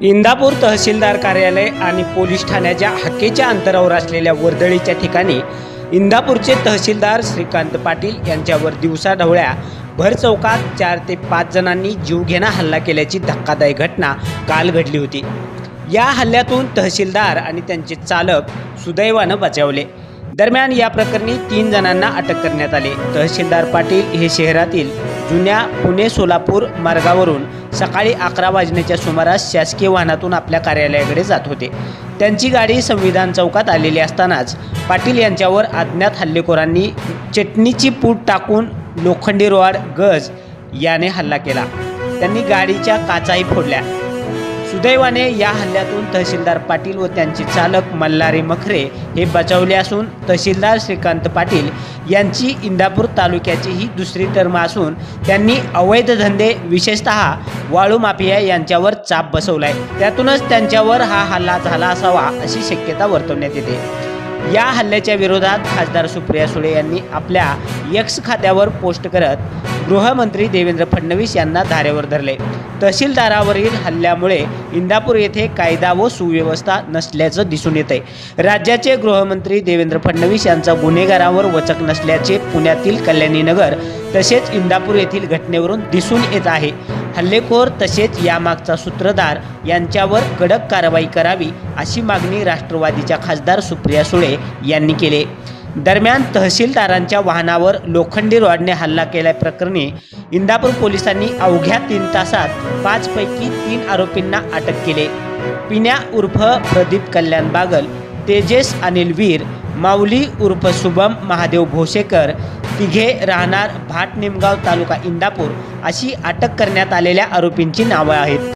इंदापूर तहसीलदार कार्यालय आणि पोलीस ठाण्याच्या हक्केच्या अंतरावर असलेल्या वर्दळीच्या ठिकाणी इंदापूरचे तहसीलदार श्रीकांत पाटील यांच्यावर दिवसाढवळ्या भर चौकात चार ते पाच जणांनी जीवघेणा हल्ला केल्याची धक्कादायक घटना काल घडली होती. या हल्ल्यातून तहसीलदार आणि त्यांचे चालक सुदैवानं बचावले. दरम्यान या प्रकरणी तीन जणांना अटक करण्यात आली. तहसीलदार पाटील हे शहरातील जुन्या पुणे सोलापूर मार्गावरून सकाळी अकरा वाजण्याच्या सुमारास शासकीय वाहनातून आपल्या कार्यालयाकडे जात होते. त्यांची गाडी संविधान चौकात आलेली असतानाच पाटील यांच्यावर अज्ञात हल्लेखोरांनी चटणीची पूट टाकून लोखंडी रोड गज याने हल्ला केला. त्यांनी गाडीच्या काचाही फोडल्या. सुदैवाने या हल्ल्यातून तहसीलदार पाटील व त्यांचे चालक मल्हारी मखरे हे बचावले असून तहसीलदार श्रीकांत पाटील यांची इंदापूर तालुक्याची ही दुसरी टर्म असून त्यांनी अवैध धंदे विशेषतः वाळू माफिया यांच्यावर चाप बसवलाय. त्यातूनच त्यांच्यावर हा हल्ला झाला असावा अशी शक्यता वर्तवण्यात येते. या हल्ल्याच्या विरोधात खासदार सुप्रिया सुळे यांनी आपल्या यक्स खात्यावर पोस्ट करत गृहमंत्री देवेंद्र फडणवीस यांना धारेवर धरले. तहसीलदारावरील हल्ल्यामुळे इंदापूर येथे कायदा व सुव्यवस्था नसल्याचं दिसून येते आहे राज्याचे गृहमंत्री देवेंद्र फडणवीस यांचा गुन्हेगारांवर वचक नसल्याचे पुण्यातील कल्याणीनगर तसेच इंदापूर येथील घटनेवरून दिसून येत आहे. हल्लेखोर तसेच यामागचा सूत्रधार यांच्यावर कडक कारवाई करावी अशी मागणी राष्ट्रवादीच्या खासदार सुप्रिया सुळे यांनी केली दरम्यान तहसीलदारांच्या वाहनावर लोखंडी रॉडने हल्ला केल्याप्रकरणी इंदापूर पोलिसांनी अवघ्या तीन तासात पाचपैकी तीन आरोपींना अटक केले. पिण्या उर्फ प्रदीप कल्याण बागल तेजेस अनिल वीर माऊली उर्फ शुभम महादेव भोसेकर तिघे राहणार भाट निमगाव तालुका इंदापूर अशी अटक करण्यात आलेल्या आरोपींची नावं आहेत.